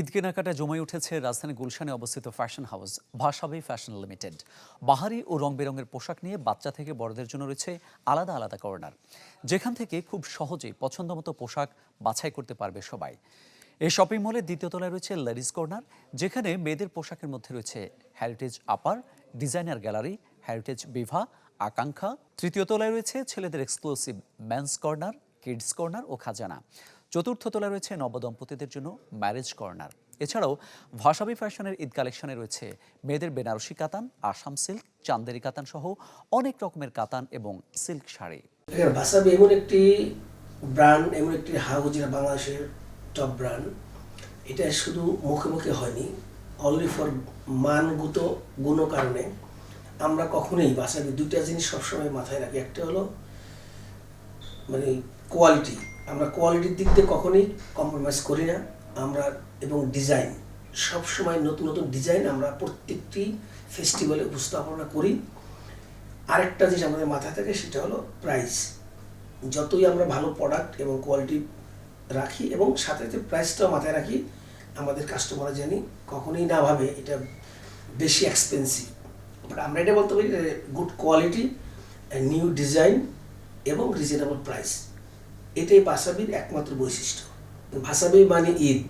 ঈদ কেনাকাটায় জমে উঠেছে রাজধানী গুলশানে অবস্থিত fashion house Vasavi fashion limited. বাহারি ও রং বেরঙের পোশাক নিয়ে বাচ্চা থেকে বড়দের জন্য রয়েছে আলাদা আলাদা কর্নার। যেখান থেকে খুব সহজেই পছন্দমতো পোশাক বাছাই করতে পারবে সবাই। এই শপিং মলের দ্বিতীয় তলায় রয়েছে লেডিস কর্নার যেখানে মেয়েদের পোশাকের মধ্যে রয়েছে heritage upper designer gallery heritage Biva, Akankha. তৃতীয় তলায় রয়েছে ছেলেদের exclusive men's corner kids corner ও খাজানা। চতুর্থ তলায় রয়েছে নবদম্পতিদের জন্য ম্যারেজ কর্নার। এছাড়াও ভাসাবি ফ্যাশনের ঈদ কালেকশনে রয়েছে মেয়েদের বেনারসি কাতান, আসাম সিল্ক চান্দেরি কাতান সহ অনেক রকমের কাতান এবং সিল্ক শাড়ি। ভাসাবি এমন একটি ব্র্যান্ড এমন একটি হাউস যেটা বাংলাদেশের টপ ব্র্যান্ড এটা শুধু মুখে মুখে হয়নি অনলি ফর মানগত গুণ কারণে আমরা কখনোই বাসাবি দুইটা জিনিস সবসময় মাথায় রাখি। একটা হলো মানে কোয়ালিটি আমরা কোয়ালিটির দিক দিয়ে কখনোই কম্প্রোমাইজ করি না। আমরা এবং ডিজাইন সবসময় নতুন নতুন ডিজাইন আমরা প্রত্যেকটি ফেস্টিভ্যালে উপস্থাপনা করি। আরেকটা জিনিস আমাদের মাথায় থাকে, সেটা হলো প্রাইস যতই আমরা ভালো প্রোডাক্ট এবং কোয়ালিটি রাখি এবং সাথে সাথে প্রাইসটাও মাথায় রাখি, আমাদের কাস্টমাররা জানি কখনোই না ভাবে এটা বেশি এক্সপেন্সিভ বাট আমরা এটা বলতে পারি গুড কোয়ালিটি নিউ ডিজাইন এবং রিজনেবল প্রাইস এটাই ভাসাবির একমাত্র বৈশিষ্ট্য। ভাসাবি মানে ঈদ।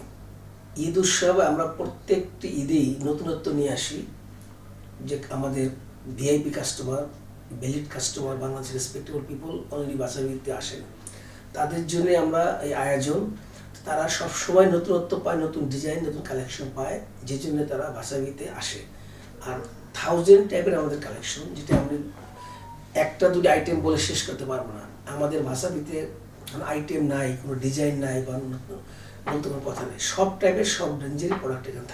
ঈদ উৎসবে আমরা প্রত্যেকটি ঈদেই নতুনত্ব নিয়ে আসি। যে আমাদের ভিআইপি কাস্টমার ভ্যালিড কাস্টমার বাংলাদেশের রেসপেক্টেবল পিপল অনলি বাসাবিতে আসেন। তাদের জন্য আমরা এই আয়োজন। তারা সবসময় নতুনত্ব পায়, নতুন ডিজাইন নতুন কালেকশন পায়, যে জন্য তারা ভাষাবিতে আসে। আর থাউজেন্ড টাইপের আমাদের কালেকশন যেটা আমরা একটা, দুটি আইটেম বলে শেষ করতে পারব না। আমাদের ভাষাবিতে কোনো আইটেম নাই, কোনো ডিজাইন নাই বা বলতে কোনো কথা নেই। সব টাইপের সব রেঞ্জেরই প্রোডাক্ট এখানে থাকে।